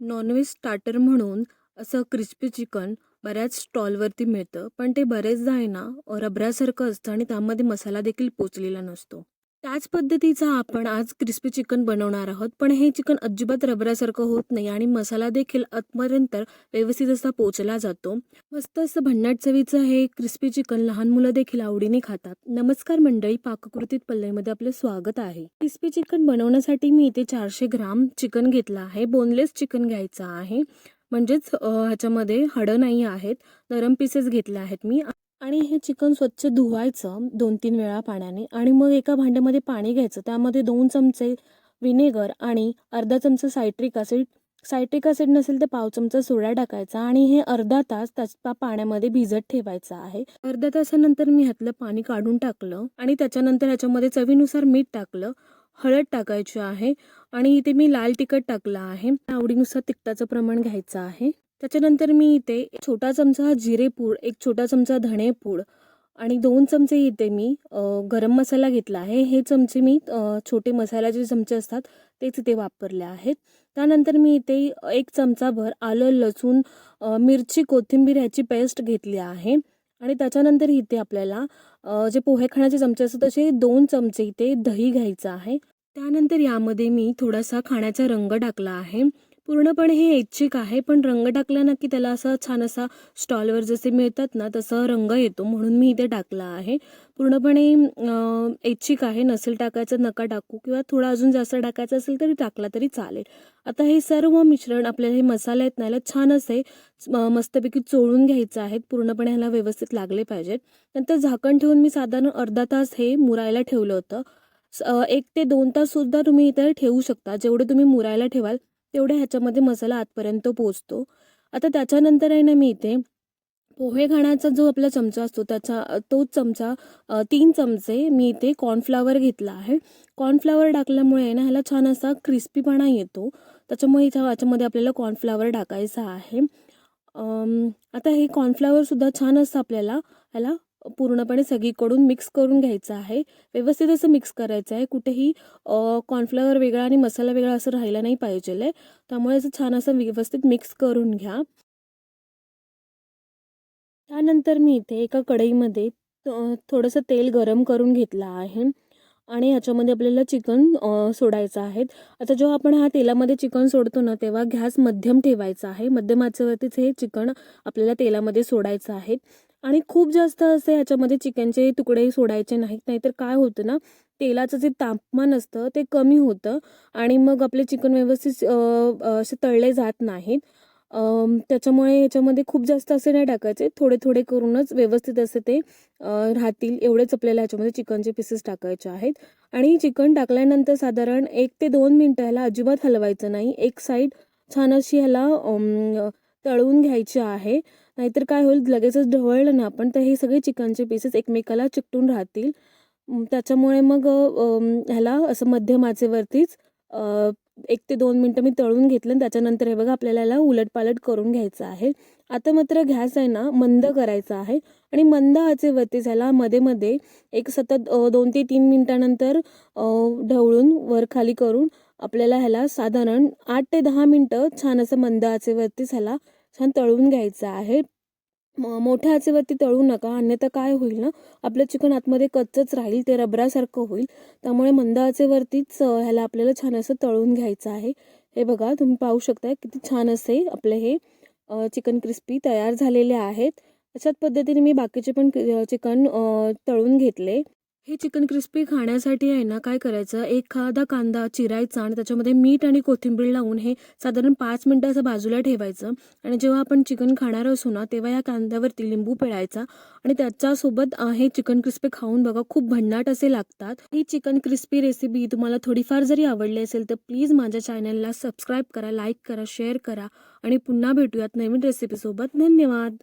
Non veg starter म्हणून असं crispy chicken बऱ्याच स्टॉलवरती मिळतं. पण ते बरेचदा आहे ना रबऱ्यासारखं असतं आणि त्यामध्ये मसाला देखील पोचलेला नसतो. त्याच पद्धतीचा आपण आज क्रिस्पी चिकन बनवणार आहोत. पण हे चिकन अजिबात रबरासारखं होत नाही आणि मसाला देखील आतपर्यंत व्यवस्थित असा पोचला जातो. मस्त असं भन्नाट चवीचं हे क्रिस्पी चिकन लहान मुलं देखील आवडीने खातात. नमस्कार मंडळी पाककृतीत पल्लईमध्ये आपलं स्वागत आहे. क्रिस्पी चिकन बनवण्यासाठी मी इथे चारशे ग्राम चिकन घेतलं आहे. बोनलेस चिकन घ्यायचं आहे. म्हणजेच ह्याच्यामध्ये हडं नाही आहेत. नरम पीसेस घेतले आहेत मी. आणि हे चिकन स्वच्छ धुवायचं दोन तीन वेळा पाण्याने आणि मग एका भांड्यामध्ये पाणी घ्यायचं. त्यामध्ये दोन चमचे विनेगर आणि अर्धा चमचा सायट्रिक ॲसिड. सायट्रिक ॲसिड नसेल तर पाव चमचा सोडा टाकायचा आणि हे अर्धा तास त्या पाण्यामध्ये भिजत ठेवायचं आहे. अर्ध्या तासानंतर मी ह्यातलं पाणी काढून टाकलं आणि त्याच्यानंतर ह्याच्यामध्ये चवीनुसार मीठ टाकलं हळद टाकायची आहे आणि इथे मी लाल तिखट टाकलं आहे. आवडीनुसार तिखटाचं प्रमाण घ्यायचं आहे. त्याच्यानंतर मी इथे छोटा चमचा जिरेपूड एक छोटा चमचा धणेपूड आणि दोन चमचे इथे मी गरम मसाला घेतला आहे. हे चमचे मी छोटे मसाल्याचे चमचे असतात तेच इथे वापरले आहेत. त्यानंतर मी इथे एक चमचाभर आलं लसूण मिरची कोथिंबीर ह्याची पेस्ट घेतली आहे. आणि त्याच्यानंतर इथे आपल्याला जे पोहे खाण्याचे चमचे असतात तसे दोन चमचे इथे दही घ्यायचं आहे. त्यानंतर यामध्ये मी थोडासा खाण्याचा रंग टाकला आहे. पूर्णपणे हे ऐच्छिक आहे पण रंग टाकला ना की त्याला असा छान असा स्टॉलवर जसे मिळतात ना तसा रंग येतो म्हणून मी इथे टाकला आहे. पूर्णपणे ऐच्छिक आहे नसेल टाकायचं नका टाकू किंवा थोडा अजून जास्त टाकायचं असेल तरी टाकला तरी चालेल. आता हे सर्व मिश्रण आपल्याला हे मसाले आहेत ना याला छान असे मस्तपैकी चोळून घ्यायचं आहे. पूर्णपणे ह्याला व्यवस्थित लागले पाहिजेत नंतर झाकण ठेवून मी साधारण अर्धा तास हे मुरायला ठेवलं होतं. स- एक ते दोन तास सुद्धा तुम्ही इथे ठेवू शकता. जेवढे तुम्ही मुरायला ठेवाल तेवढ्या ह्याच्यामध्ये मसाला आतपर्यंत पोचतो आता त्याच्यानंतर आहे ना मी इथे पोहे खाण्याचा जो आपला चमचा असतो त्याचा तोच चमचा तीन चमचे मी इथे कॉर्नफ्लावर घेतला आहे. कॉर्नफ्लावर टाकल्यामुळे आहे ना ह्याला छान असा क्रिस्पीपणा येतो. त्याच्यामुळे इथं याच्यामध्ये आपल्याला कॉर्नफ्लावर टाकायचा आहे. आता हे कॉर्नफ्लावरसुद्धा छान असं आपल्याला ह्याला पूर्णपणे सगळीकडून मिक्स करून घ्यायचं आहे. व्यवस्थित असं मिक्स करायचं आहे. कुठेही कॉर्नफ्लॉवर वेगळा आणि मसाला वेगळा असं राहिला नाही पाहिजे त्यामुळे असं छान असं व्यवस्थित मिक्स करून घ्या. त्यानंतर मी इथे एका कढईमध्ये थोडंसं तेल गरम करून घेतलं आहे. आणि ह्याच्यामध्ये आपल्याला चिकन सोडायचं आहे. आता जेव्हा आपण ह्या तेलामध्ये चिकन सोडतो ना तेव्हा गॅस मध्यम ठेवायचा आहे. मध्यम आचेवरतीच हे चिकन आपल्याला तेलामध्ये सोडायचं आहे. आणि खूप जास्त असे ह्याच्यामध्ये चिकनचे तुकडे सोडायचे नाहीत नाहीतर काय होतं ना तेलाचं जे तापमान असतं ते कमी होतं आणि मग आपले चिकन व्यवस्थित असे तळले जात नाहीत. त्याच्यामुळे याच्यामध्ये खूप जास्त असे नाही टाकायचे. थोडे थोडे करूनच व्यवस्थित असे ते राहतील. एवढेच आपल्याला ह्याच्यामध्ये चिकनचे पीसेस टाकायचे आहेत. आणि चिकन टाकल्यानंतर साधारण एक ते दोन मिनटं ह्याला अजिबात हलवायचं नाही. एक साईड छान अशी ह्याला तळून घ्यायचे आहे. नाहीतर काय होईल लगेचच ढवळलं ना आपण तर हे सगळे चिकनचे पीसेस एकमेकाला चिकटून राहतील. त्याच्यामुळे मग ह्याला असं मध्यमाचेवरतीच एक ते दोन मिनटं मी तळून घेतलं आणि त्याच्यानंतर हे बघा आपल्याला याला उलटपालट करून घ्यायचं आहे. आता मात्र गॅस आहे ना मंद करायचा आहे. आणि मंद आचेवरती ह्याला मध्ये मध्ये एक सतत दोन ते तीन मिनटानंतर ढवळून वर खाली करून आपल्याला ह्याला साधारण आठ ते दहा मिनटं छान असं मंद आचेवरतीच ह्याला छान तळून घ्यायचं आहे. म- मोठ्या आचेवरती तळू नका अन्यथा काय होईल ना? आपलं चिकन आतमध्ये कच्चच राहील ते रबरासारखं होईल. त्यामुळे मंद आचेवरतीच ह्याला आपल्याला छान असं तळून घ्यायचं आहे. हे बघा तुम्ही पाहू शकताय किती छान असे आपले हे चिकन क्रिस्पी तयार झालेले आहेत. अशाच पद्धतीने मी बाकीचे पण चिकन तळून घेतले. हे चिकन क्रिस्पी खाण्यासाठी आहे ना काय करायचं? एखादा कांदा चिरायचा आणि त्याच्यामध्ये मीठ आणि कोथिंबीर लावून हे साधारण पाच मिनटं असं बाजूला ठेवायचं. आणि जेव्हा आपण चिकन खाणार असू ना तेव्हा या कांद्यावरती लिंबू पिळायचा. आणि त्याच्यासोबत हे चिकन क्रिस्पी खाऊन बघा खूप भन्नाट असे लागतात. ही चिकन क्रिस्पी रेसिपी तुम्हाला थोडीफार जरी आवडली असेल तर प्लीज माझ्या चॅनलला सबस्क्राईब करा लाईक करा शेअर करा. आणि पुन्हा भेटूयात नवीन रेसिपीसोबत. धन्यवाद!